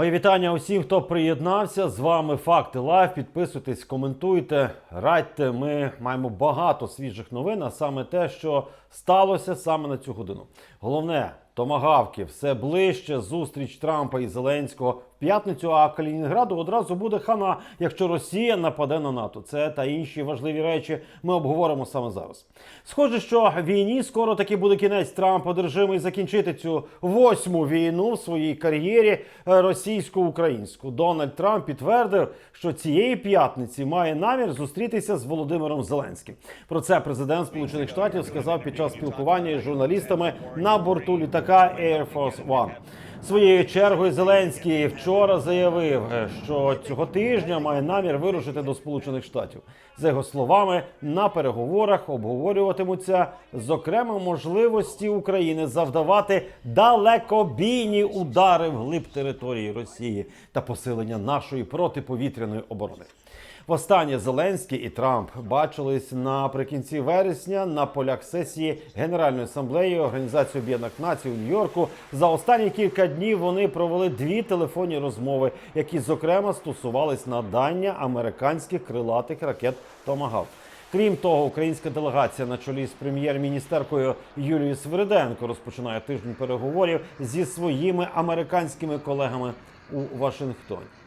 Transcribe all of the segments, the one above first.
Мої вітання усім, хто приєднався. З вами Факти Лайв. Підписуйтесь, коментуйте, радьте. Ми маємо багато свіжих новин, а саме те, що сталося саме на цю годину. Головне, томагавки, все ближче. Зустріч Трампа і Зеленського п'ятницю. А Калінінграду одразу буде хана, якщо Росія нападе на НАТО. Це та інші важливі речі ми обговоримо саме зараз. Схоже, що війні скоро таки буде кінець. Трамп одержимий закінчити цю восьму війну в своїй кар'єрі російсько-українську. Дональд Трамп підтвердив, що цієї п'ятниці має намір зустрітися з Володимиром Зеленським. Про це президент Сполучених Штатів сказав під час спілкування із журналістами на борту літака Air Force One. Своєю чергою Зеленський вчора заявив, що цього тижня має намір вирушити до Сполучених Штатів. За його словами, на переговорах обговорюватимуться зокрема можливості України завдавати далекобійні удари вглиб території Росії та посилення нашої протиповітряної оборони. Востаннє Зеленський і Трамп бачились наприкінці вересня на полях сесії Генеральної асамблеї Організації Об'єднаних Націй у Нью-Йорку. За останні кілька днів вони провели дві телефонні розмови, які зокрема стосувались надання американських крилатих ракет Томагав. Крім того, українська делегація на чолі з прем'єр-міністеркою Юлією Свириденко розпочинає тиждень переговорів зі своїми американськими колегами у Вашингтоні.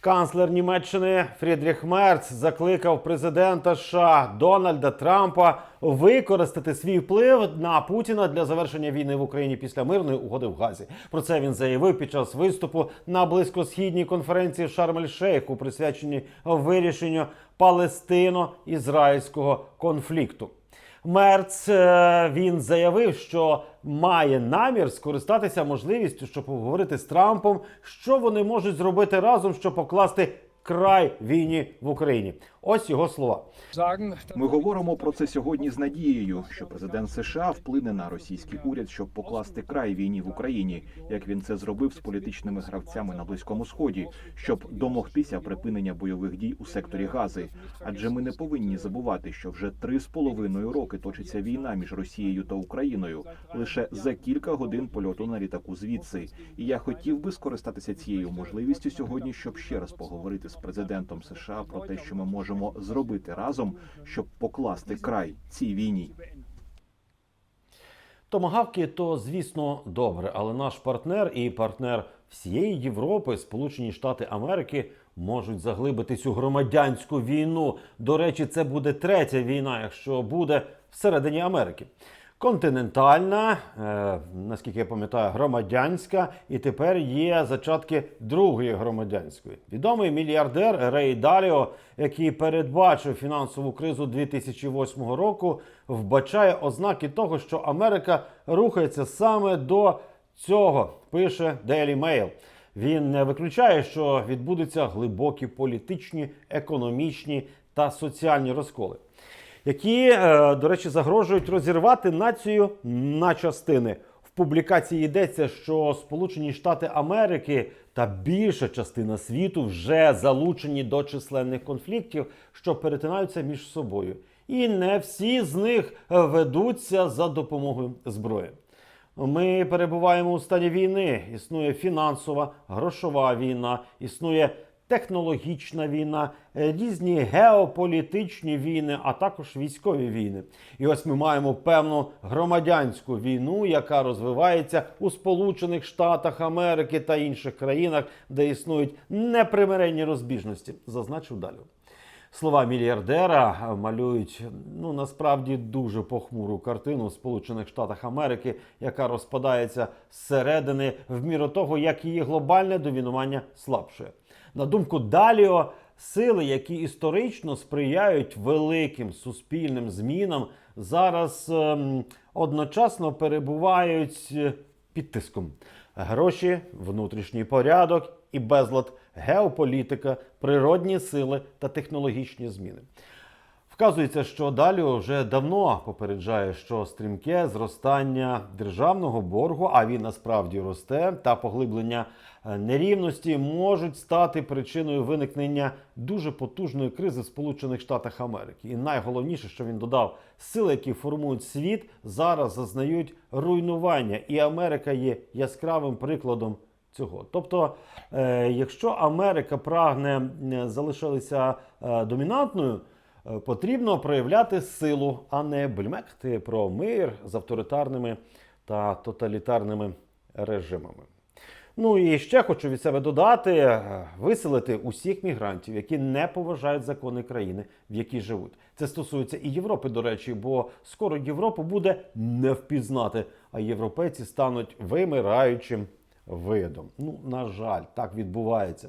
Канцлер Німеччини Фрідріх Мерц закликав президента США Дональда Трампа використати свій вплив на Путіна для завершення війни в Україні після мирної угоди в Газі. Про це він заявив під час виступу на близькосхідній конференції в Шарм-ель-Шейху, присвяченій вирішенню палестино-ізраїльського конфлікту. Мерц е, він заявив, що має намір скористатися можливістю, щоб поговорити з Трампом, що вони можуть зробити разом, щоб покласти край війні в Україні. Ось його слова. Ми говоримо про це сьогодні з надією, що президент США вплине на російський уряд, щоб покласти край війні в Україні, як він це зробив з політичними гравцями на близькому сході, щоб домогтися припинення бойових дій у секторі Гази. Адже ми не повинні забувати, що вже три з половиною роки точиться війна між Росією та Україною лише за кілька годин польоту на літаку звідси. І я хотів би скористатися цією можливістю сьогодні, щоб ще раз поговорити з президентом США про те, що ми можемо зробити разом, щоб покласти край цій війні. Томагавки то, звісно, добре, але наш партнер і партнер всієї Європи, Сполучені Штати Америки, можуть заглибити цю громадянську війну. До речі, це буде третя війна, якщо буде всередині Америки. Континентальна, е, наскільки я пам'ятаю, громадянська, і тепер є зачатки другої громадянської. Відомий мільярдер Рей Даліо, який передбачив фінансову кризу 2008 року, вбачає ознаки того, що Америка рухається саме до цього, пише Daily Mail. Він не виключає, що відбудуться глибокі політичні, економічні та соціальні розколи які, е, до речі, загрожують розірвати націю на частини. В публікації йдеться, що Сполучені Штати Америки та більша частина світу вже залучені до численних конфліктів, що перетинаються між собою. І не всі з них ведуться за допомогою зброї. Ми перебуваємо у стані війни. Існує фінансова, грошова війна, існує технологічна війна, е, різні геополітичні війни, а також військові війни. І ось ми маємо певну громадянську війну, яка розвивається у Сполучених Штатах Америки та інших країнах, де існують непримиренні розбіжності. Зазначив далі. Слова мільярдера малюють ну насправді дуже похмуру картину в Сполучених Штатах Америки, яка розпадається зсередини в міру того, як її глобальне домінування слабшує. На думку Даліо, сили, які історично сприяють великим суспільним змінам, зараз ем, одночасно перебувають е, під тиском. Гроші, внутрішній порядок і безлад, геополітика, природні сили та технологічні зміни. Вказується, що далі вже давно попереджає, що стрімке зростання державного боргу, а він насправді росте, та поглиблення е, нерівності можуть стати причиною виникнення дуже потужної кризи в Сполучених Штатах Америки. І найголовніше, що він додав, сили, які формують світ, зараз зазнають руйнування, і Америка є яскравим прикладом цього. Тобто, е, якщо Америка прагне е, залишитися е, домінантною, потрібно проявляти силу, а не бельмекти про мир з авторитарними та тоталітарними режимами. Ну і ще хочу від себе додати: е, виселити усіх мігрантів, які не поважають закони країни, в якій живуть. Це стосується і Європи, до речі, бо скоро Європу буде не впізнати, а європейці стануть вимираючим видом. Ну, на жаль, так відбувається.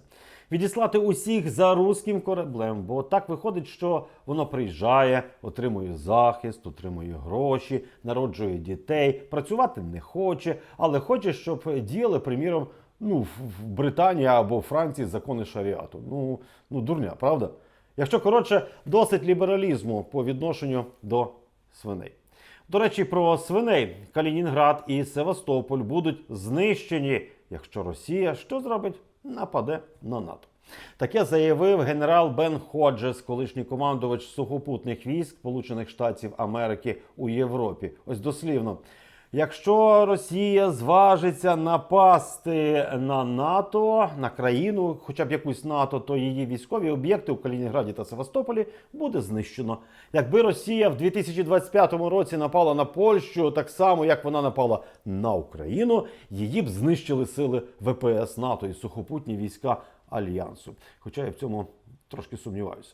Відіслати усіх за руським кораблем, бо так виходить, що воно приїжджає, отримує захист, отримує гроші, народжує дітей, працювати не хоче, але хоче, щоб діяли, приміром, ну, в Британії або Франції закони шаріату. Ну, ну дурня, правда? Якщо коротше, досить лібералізму по відношенню до свиней. До речі, про свиней Калінінград і Севастополь будуть знищені, якщо Росія що зробить? Нападе на НАТО. Таке заявив генерал Бен Ходжес, колишній командувач сухопутних військ Сполучених Штатів Америки у Європі. Ось дослівно. Якщо Росія зважиться напасти на НАТО, на країну, хоча б якусь НАТО, то її військові об'єкти у Калінінграді та Севастополі буде знищено. Якби Росія в 2025 році напала на Польщу, так само як вона напала на Україну, її б знищили сили ВПС НАТО і сухопутні війська Альянсу. Хоча я в цьому трошки сумніваюся.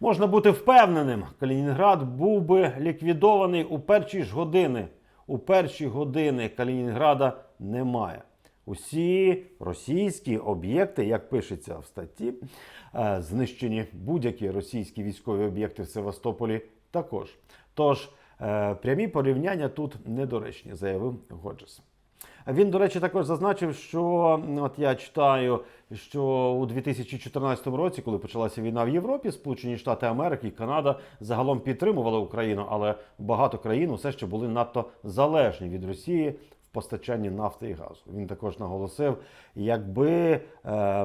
Можна бути впевненим, Калінінград був би ліквідований у перші ж години. У перші години Калінінграда немає. Усі російські об'єкти, як пишеться в статті, е, знищені будь-які російські військові об'єкти в Севастополі також. Тож е, прямі порівняння тут недоречні, заявив Годжес. Він, до речі, також зазначив, що от я читаю, що у 2014 році, коли почалася війна в Європі, Сполучені Штати Америки і Канада загалом підтримували Україну, але багато країн все ще були надто залежні від Росії постачанні нафти і газу. Він також наголосив, якби е,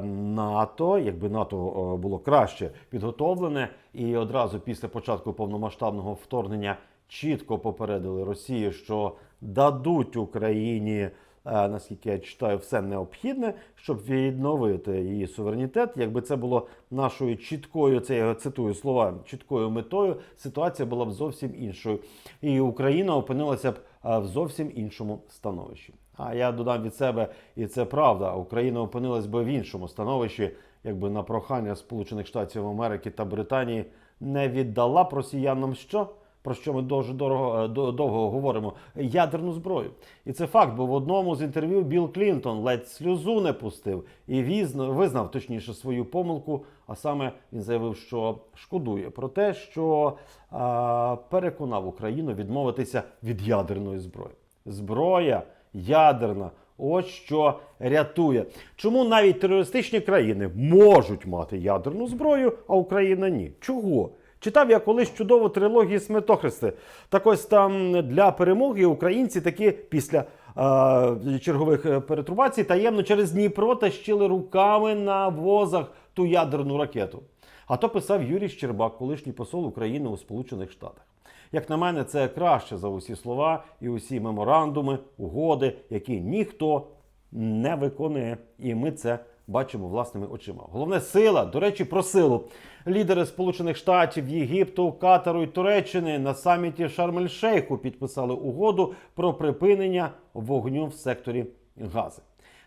НАТО, якби НАТО е, було краще підготовлене і одразу після початку повномасштабного вторгнення чітко попередили Росію, що дадуть Україні, наскільки я читаю, все необхідне, щоб відновити її суверенітет. Якби це було нашою чіткою, це я цитую слова чіткою метою, ситуація була б зовсім іншою, і Україна опинилася б е, в зовсім іншому становищі. А я додам від себе, і це правда. Україна опинилась би в іншому становищі, якби на прохання Сполучених Штатів Америки та Британії не віддала б росіянам що? Про що ми дуже дорого е, довго говоримо ядерну зброю, і це факт. Бо в одному з інтерв'ю Білл Клінтон ледь сльозу не пустив і визнав точніше свою помилку. А саме він заявив, що шкодує про те, що а, переконав Україну відмовитися від ядерної зброї. Зброя ядерна. Ось що рятує. Чому навіть терористичні країни можуть мати ядерну зброю, а Україна ні? Чого? Читав я колись чудову трилогію Сметохристи. Так ось там для перемоги українці таки після е, чергових е, перетрубацій таємно через Дніпро тащили руками на возах ту ядерну ракету. А то писав Юрій Щербак, колишній посол України у Сполучених Штатах. Як на мене, це краще за усі слова і усі меморандуми, угоди, які ніхто не виконує. І ми це бачимо власними очима. Головне сила, до речі, про силу. Лідери Сполучених Штатів, Єгипту, Катару і Туреччини на саміті Шарм-ель-Шейху підписали угоду про припинення вогню в секторі Гази.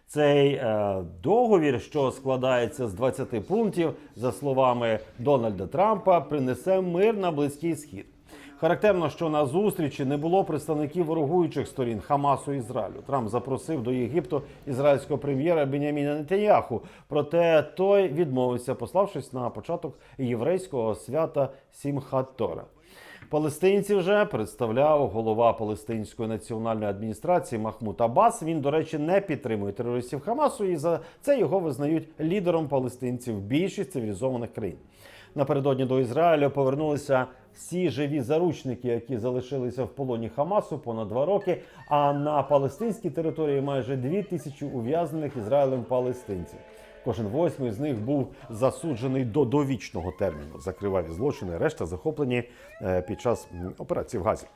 Цей е, договір, що складається з 20 пунктів, за словами Дональда Трампа, принесе мир на близький схід. Характерно, що на зустрічі не було представників ворогуючих сторін Хамасу і Ізраїлю. Трамп запросив до Єгипту ізраїльського прем'єра Беняміна Нетаньяху. Проте той відмовився, пославшись на початок єврейського свята Сімхат Тора. Палестинців вже представляв голова Палестинської національної адміністрації Махмуд Аббас. Він, до речі, не підтримує терористів Хамасу, і за це його визнають лідером палестинців більшість цивілізованих країн. Напередодні до Ізраїля повернулися всі живі заручники, які залишилися в полоні Хамасу понад два роки. А на палестинській території майже дві тисячі ув'язнених Ізраїлем палестинців. Кожен восьмий з них був засуджений до довічного терміну за криваві злочини, решта захоплені е, під час операції в Газі.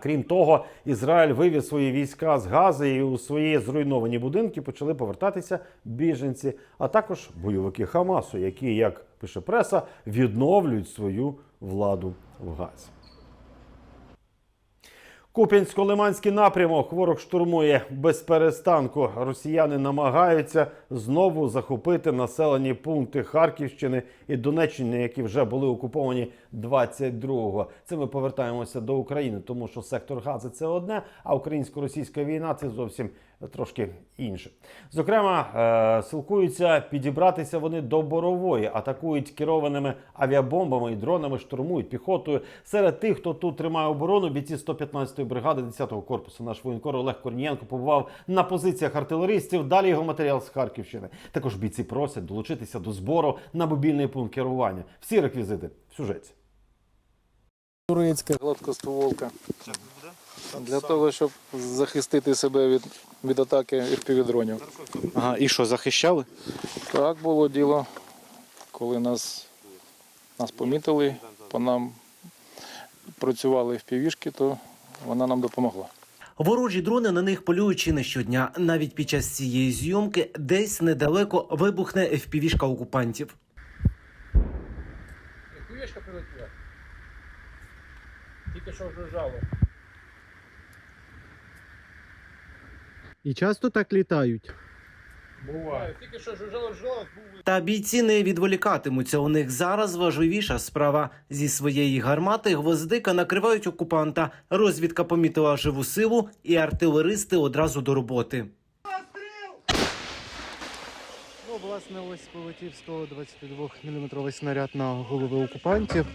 Крім того, Ізраїль вивів свої війська з Гази і у свої зруйновані будинки почали повертатися біженці, а також бойовики Хамасу, які, як пише преса, відновлюють свою владу в Газі. Куп'янсько-Лиманський напрямок ворог штурмує без перестанку. Росіяни намагаються знову захопити населені пункти Харківщини і Донеччини, які вже були окуповані 22-го. Це ми повертаємося до України, тому що сектор Гази це одне, а українсько-російська війна це зовсім трошки інше. Зокрема, е, силкуються підібратися вони до борової, атакують керованими авіабомбами і дронами, штурмують піхотою. Серед тих, хто тут тримає оборону, бійці 115-ї бригади 10-го корпусу. Наш воєнкор Олег Корнієнко побував на позиціях артилеристів. Далі його матеріал з Харківщини. Також бійці просять долучитися до збору на мобільний пункт керування. Всі реквізити в сюжеті. турецька гладкостволка. Для того, щоб захистити себе від, від атаки FPV-дронів. Ага, і що, захищали? Так було діло, коли нас, нас помітили, по нам працювали FPV-шки, то вона нам допомогла. Ворожі дрони на них полюють чи не щодня. Навіть під час цієї зйомки десь недалеко вибухне FPV-шка окупантів. Тільки що вже жало. І часто так літають. Буває. Тільки що жужжало, жужжало, Та бійці не відволікатимуться. У них зараз важливіша справа. Зі своєї гармати гвоздика накривають окупанта. Розвідка помітила живу силу, і артилеристи одразу до роботи. Ну, власне, ось полетів 122 мм снаряд на голови окупантів.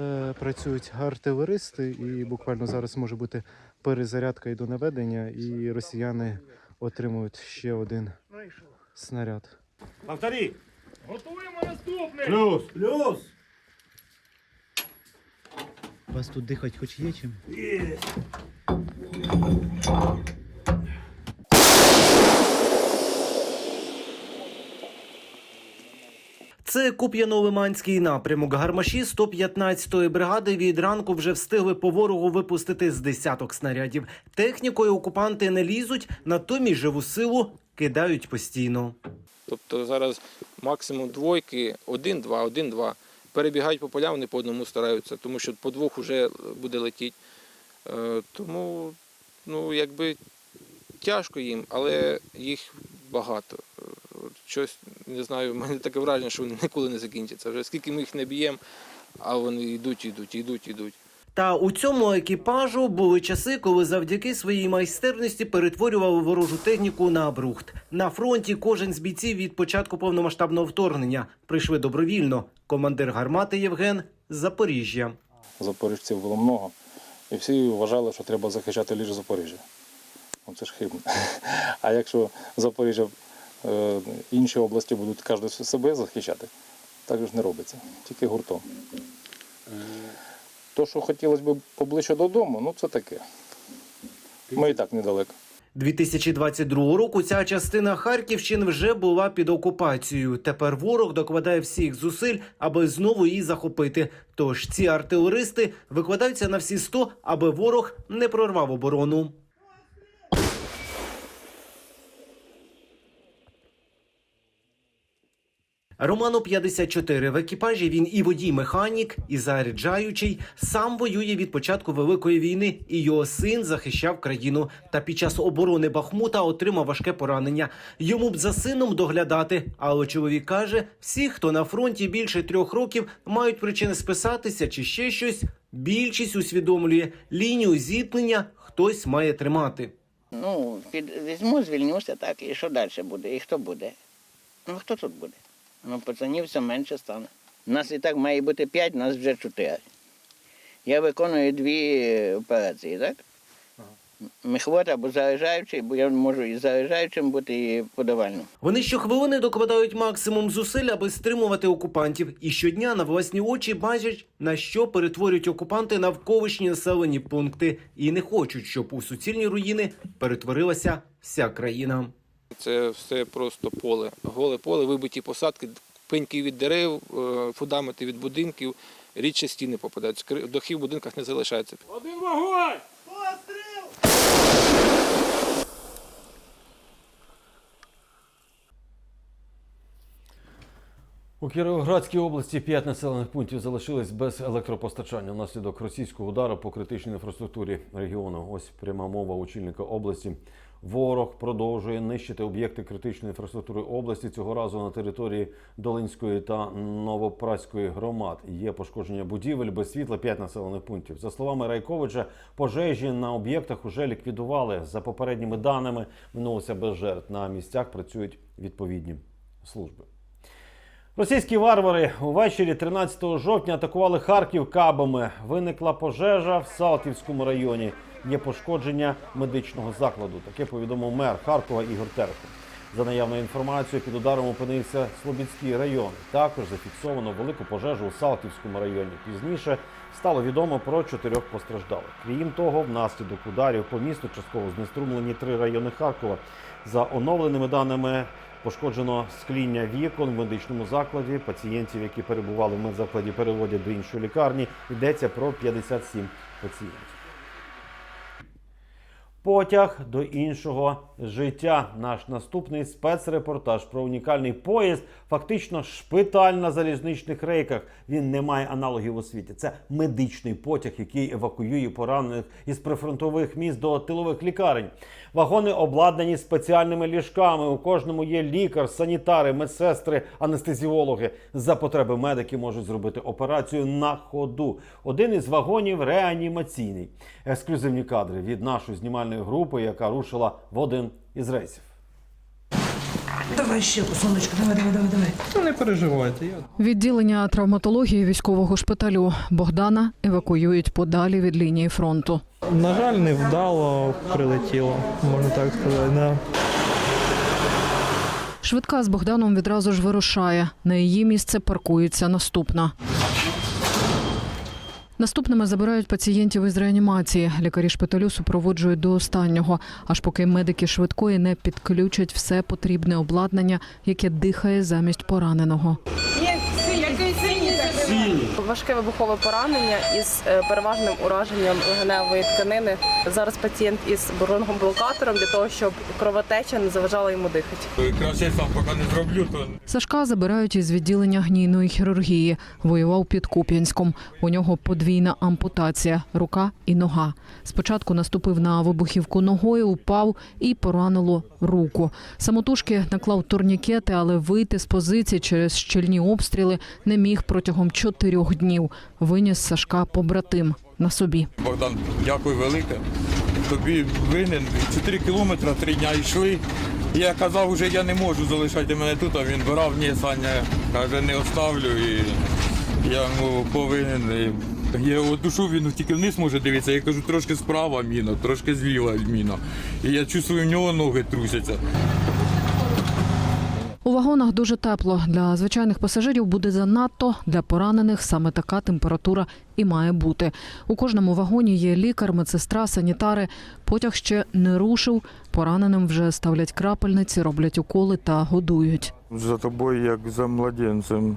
Е, працюють артилеристи, і буквально зараз може бути перезарядка і до наведення, і росіяни отримують ще один снаряд. Повтори! Готуємо наступний! Плюс! Плюс! У вас тут дихати хоч є чим? Це Куп'яно-Лиманський напрямок. Гармаші 115-ї бригади від ранку вже встигли по ворогу випустити з десяток снарядів. Технікою окупанти не лізуть, натомість живу силу кидають постійно. Тобто зараз максимум двойки, один-два, один-два. Перебігають по полям, вони по одному стараються, тому що по двох вже буде летіти. Е, Тому, ну, якби тяжко їм, але їх багато. Е, Щось, не знаю, в мене таке враження, що вони ніколи не закінчаться. Вже скільки ми їх не б'ємо, а вони йдуть, йдуть, йдуть, йдуть. Та у цьому екіпажу були часи, коли завдяки своїй майстерності перетворювали ворожу техніку на брухт. На фронті кожен з бійців від початку повномасштабного вторгнення прийшли добровільно. Командир гармати Євген з Запоріжжя. Запоріжців було много, і всі вважали, що треба захищати лише Запоріжжя. Це ж хибно. А якщо Запоріжжя, інші області будуть кожен себе захищати, так же ж не робиться, тільки гуртом. То, що хотілося б поближче додому, ну це таке. Ми і так недалеко. 2022 року ця частина Харківщини вже була під окупацією. Тепер ворог докладає всіх зусиль, аби знову її захопити. Тож ці артилеристи викладаються на всі 100, аби ворог не прорвав оборону. Роману 54. В екіпажі він і водій-механік, і заряджаючий. Сам воює від початку Великої війни, і його син захищав країну. Та під час оборони Бахмута отримав важке поранення. Йому б за сином доглядати. Але чоловік каже: всі, хто на фронті більше трьох років, мають причини списатися чи ще щось. Більшість усвідомлює лінію зіткнення хтось має тримати. Ну, під, візьму, звільнюся, так, і що далі буде? І хто буде? Ну, хто тут буде? Ну, пацанів все менше стане. Нас і так має бути п'ять, нас вже чотири. Я виконую дві е, операції, так? Мехвод або заряджаючий, бо я можу і заряджаючим бути, і подавальним. Вони щохвилини докладають максимум зусиль, аби стримувати окупантів, і щодня на власні очі бачать, на що перетворюють окупанти навколишні населені пункти, і не хочуть, щоб у суцільні руїни перетворилася вся країна. Це все просто поле. Голе поле, вибиті посадки, пеньки від дерев, е, фундаменти від будинків, рідше стіни попадаються. Кри- Дахів в будинках не залишається. Один вогонь! У Кіровоградській області п'ять населених пунктів залишились без електропостачання внаслідок російського удару по критичній інфраструктурі регіону. Ось пряма мова очільника області. Ворог продовжує нищити об'єкти критичної інфраструктури області цього разу на території Долинської та Новопраської громад. Є пошкодження будівель без світла п'ять населених пунктів. За словами Райковича, пожежі на об'єктах уже ліквідували. За попередніми даними минулося без жертв. На місцях працюють відповідні служби. Російські варвари увечері 13 жовтня атакували Харків кабами. Виникла пожежа в Салтівському районі. Є пошкодження медичного закладу. Таке повідомив мер Харкова Ігор Терехов. За наявною інформацією, під ударом опинився Слобідський район. Також зафіксовано велику пожежу у Салтівському районі. Пізніше стало відомо про чотирьох постраждалих. Крім того, внаслідок ударів по місту частково знеструмлені три райони Харкова. За оновленими даними пошкоджено скління вікон в медичному закладі. Пацієнтів, які перебували в медзакладі, переводять до іншої лікарні. Йдеться про 57 пацієнтів. Потяг до іншого життя. Наш наступний спецрепортаж про унікальний поїзд, фактично шпиталь на залізничних рейках. Він не має аналогів у світі. Це медичний потяг, який евакуює поранених із прифронтових міст до тилових лікарень. Вагони обладнані спеціальними ліжками. У кожному є лікар, санітари, медсестри, анестезіологи. За потреби медики можуть зробити операцію на ходу. Один із вагонів реанімаційний. Ексклюзивні кадри від нашої знімальної групи, яка рушила в один із рейсів. Давай ще, сонечко, давай, давай, давай, давай. Та не переживайте, я Відділення травматології військового шпиталю Богдана евакуюють подалі від лінії фронту. на жаль, невдало прилетіло, можна так сказати. Да. Швидка з Богданом відразу ж вирушає. На її місце паркується наступна. Наступними забирають пацієнтів із реанімації. Лікарі шпиталю супроводжують до останнього, аж поки медики швидкої не підключать все потрібне обладнання, яке дихає замість пораненого. Важке вибухове поранення із е, переважним ураженням легеневої тканини. Зараз пацієнт із бронхоблокатором для того, щоб кровотеча не заважала йому дихати. Краще сам поки не зроблю, то Сашка забирають із відділення гнійної хірургії. Воював під Куп'янськом. У нього подвійна ампутація рука і нога. Спочатку наступив на вибухівку ногою, упав і поранило руку. Самотужки наклав турнікети, але вийти з позиції через щільні обстріли не міг протягом чотирьох днів. Виніс Сашка побратим на собі. Богдан, дякую велике. Тобі винен. Чотири кілометри, три дня йшли. Я казав, вже я не можу залишати мене тут, а він брав, ні, Саня, каже, не оставлю. І я йому повинен. І Я душу він тільки вниз може дивитися. Я кажу, трошки справа міна, трошки зліва міна. І я чувствую, в нього ноги трусяться. Вагонах дуже тепло. Для звичайних пасажирів буде занадто. Для поранених саме така температура і має бути. У кожному вагоні є лікар, медсестра, санітари. Потяг ще не рушив. Пораненим вже ставлять крапельниці, роблять уколи та годують. За тобою, як за младенцем.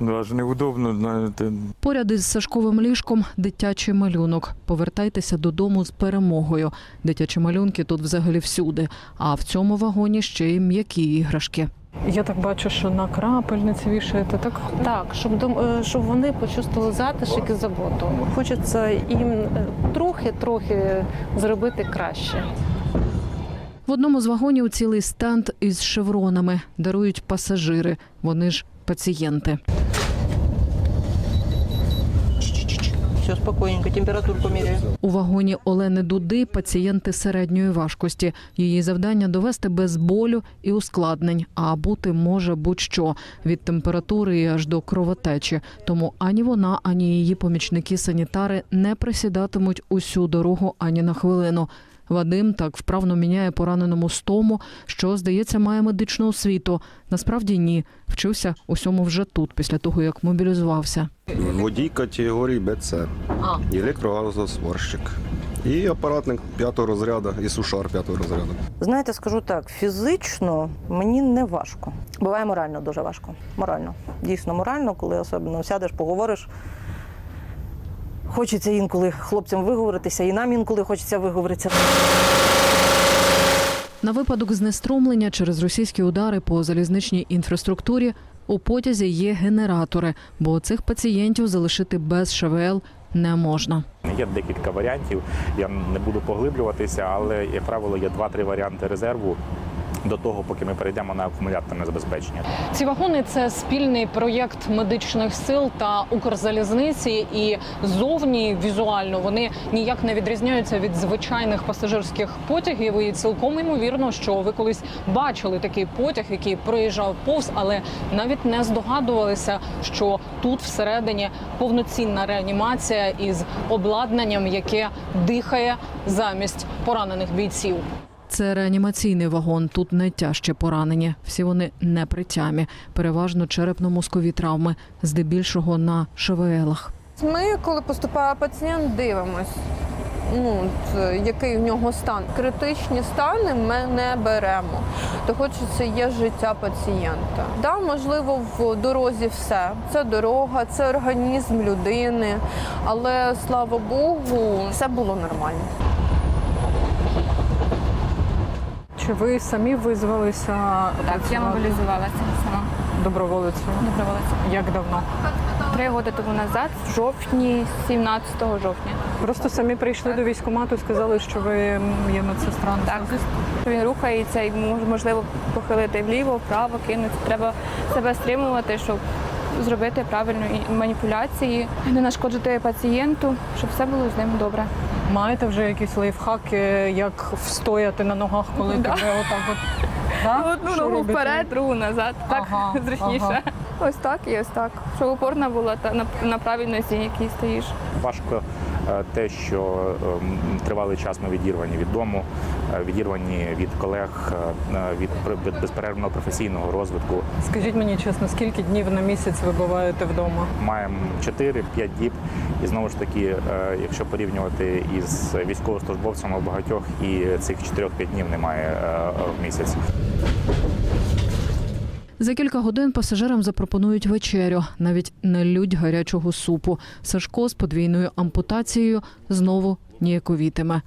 Аж неудобно, знаєте. Поряд із Сашковим ліжком дитячий малюнок. Повертайтеся додому з перемогою. Дитячі малюнки тут взагалі всюди. А в цьому вагоні ще й м'які іграшки. Я так бачу, що на крапельниці вішаєте так. Так, щоб дом- е, щоб вони почувствували затишок і заботу. Хочеться їм трохи-трохи зробити краще. В одному з вагонів цілий стенд із шевронами дарують пасажири. Вони ж пацієнти. Все, спокійненько, температурку міряю. У вагоні Олени Дуди пацієнти середньої важкості. Її завдання довести без болю і ускладнень, а бути може будь-що від температури і аж до кровотечі. Тому ані вона, ані її помічники-санітари не присідатимуть усю дорогу ані на хвилину. Вадим так вправно міняє пораненому стому, що, здається, має медичну освіту. Насправді ні. Вчився усьому вже тут, після того як мобілізувався. Водій категорії БЦ, електрогазосварщик. І апаратник п'ятого розряду, і сушар п'ятого розряду. Знаєте, скажу так, фізично мені не важко. Буває морально дуже важко. Морально. Дійсно морально, коли особливо сядеш, поговориш. Хочеться інколи хлопцям виговоритися, і нам інколи хочеться виговоритися. На випадок знеструмлення через російські удари по залізничній інфраструктурі у потязі є генератори, бо цих пацієнтів залишити без ШВЛ не можна. Є декілька варіантів. Я не буду поглиблюватися, але як правило є два-три варіанти резерву до того, поки ми перейдемо на акумуляторне забезпечення. Ці вагони це спільний проєкт медичних сил та Укрзалізниці, і зовні візуально вони ніяк не відрізняються від звичайних пасажирських потягів. І цілком ймовірно, що ви колись бачили такий потяг, який проїжджав повз, але навіть не здогадувалися, що тут всередині повноцінна реанімація із обладнанням, яке дихає замість поранених бійців. Це реанімаційний вагон. Тут найтяжче поранені. Всі вони не при тямі, переважно черепно-мозкові травми, здебільшого на ШВЛах. Ми, коли поступає пацієнт, дивимось. Ну, який в нього стан. Критичні стани ми не беремо, тому що це є життя пацієнта. Да, можливо, в дорозі все. Це дорога, це організм людини, але слава Богу, все було нормально. Чи ви самі визвалися? Так, я мобілізувалася сама доброволицею? доброволиця. Як давно? Три роки тому назад, в жовтні, 17 жовтня. Просто самі прийшли до військкомату, сказали, що ви є медсестра. Так, він рухається і мож- можливо похилити вліво, вправо, кинути. Треба себе стримувати, щоб зробити правильні маніпуляції, не нашкодити пацієнту, щоб все було з ним добре. Маєте вже якісь лайфхаки, як встояти на ногах, коли Да. тебе отак от. Да? Одну Що ногу робити? вперед, другу назад. Так Ага, зручніше. ага. Ось так і ось так. Щоб опорна була та на, на правильній нозі, якій стоїш. Важко те, що ем, тривалий час ми відірвані від дому, е, відірвані від колег, е, від безперервного професійного розвитку. Скажіть мені чесно, скільки днів на місяць ви буваєте вдома? Маємо 4-5 діб, і знову ж таки, е, якщо порівнювати із військовослужбовцями, багатьох і цих 4-5 днів немає е, в місяць. За кілька годин пасажирам запропонують вечерю, навіть не лють гарячого супу. Сашко з подвійною ампутацією знову ніяковітиме.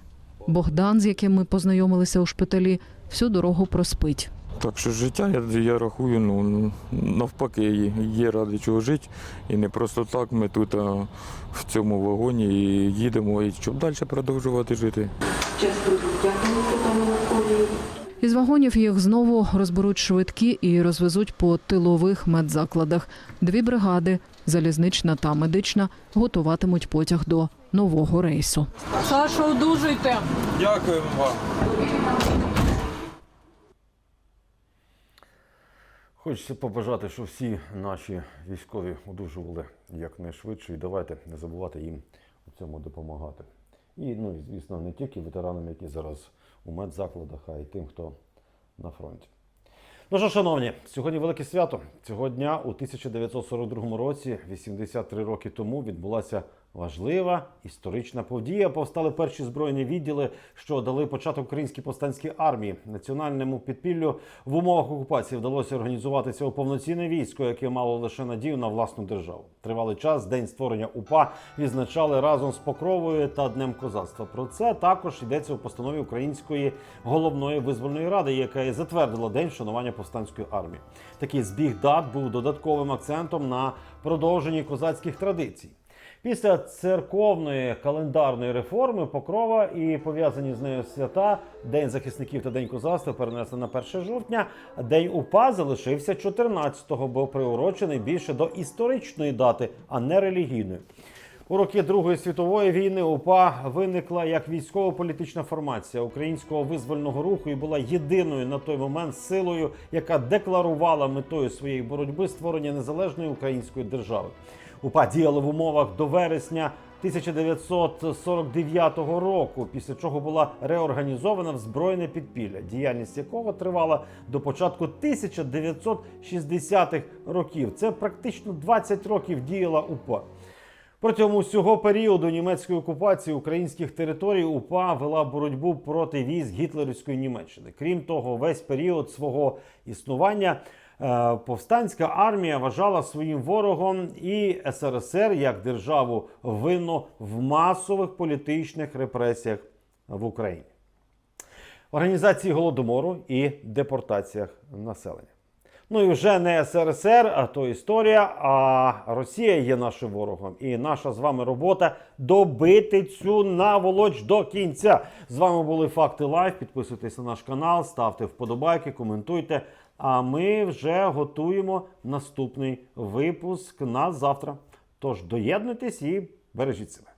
Богдан, з яким ми познайомилися у шпиталі, всю дорогу проспить. Так що життя, я, я рахую, ну навпаки, є ради чого жити. І не просто так ми тут а, в цьому вагоні і їдемо, і щоб далі продовжувати жити. Із вагонів їх знову розберуть швидкі і розвезуть по тилових медзакладах. Дві бригади, залізнична та медична, готуватимуть потяг до нового рейсу. Саша, одужуйте! Дякуємо вам. Хочеться побажати, щоб всі наші військові одужували якнайшвидше, і давайте не забувати їм у цьому допомагати. І, ну, і, звісно, не тільки ветеранам, які зараз у медзакладах, а й тим, хто на фронті. Ну що, шановні, сьогодні велике свято. Цього дня у 1942 році, 83 роки тому, відбулася важлива історична подія. Повстали перші збройні відділи, що дали початок українській повстанській армії. Національному підпіллю в умовах окупації вдалося організуватися у повноцінне військо, яке мало лише надію на власну державу. Тривалий час день створення УПА відзначали разом з Покровою та Днем козацтва. Про це також йдеться у постанові Української головної визвольної ради, яка і затвердила день вшанування повстанської армії. Такий збіг дат був додатковим акцентом на продовженні козацьких традицій. Після церковної календарної реформи Покрова і пов'язані з нею свята День захисників та День козацтва перенесли на 1 жовтня. День УПА залишився 14-го, бо приурочений більше до історичної дати, а не релігійної. У роки Другої світової війни УПА виникла як військово-політична формація українського визвольного руху і була єдиною на той момент силою, яка декларувала метою своєї боротьби створення незалежної української держави. УПА діяла в умовах до вересня 1949 року, після чого була реорганізована в збройне підпілля, діяльність якого тривала до початку 1960-х років. Це практично 20 років діяла УПА. Протягом усього періоду німецької окупації українських територій УПА вела боротьбу проти військ гітлерівської Німеччини. Крім того, весь період свого існування повстанська армія вважала своїм ворогом і СРСР як державу винну в масових політичних репресіях в Україні, організації голодомору і депортаціях населення. Ну і вже не СРСР, а то історія. А Росія є нашим ворогом. І наша з вами робота добити цю наволоч до кінця. З вами були Факти Лайф. Підписуйтесь на наш канал, ставте вподобайки, коментуйте. А ми вже готуємо наступний випуск на завтра. Тож доєднуйтесь і бережіть себе.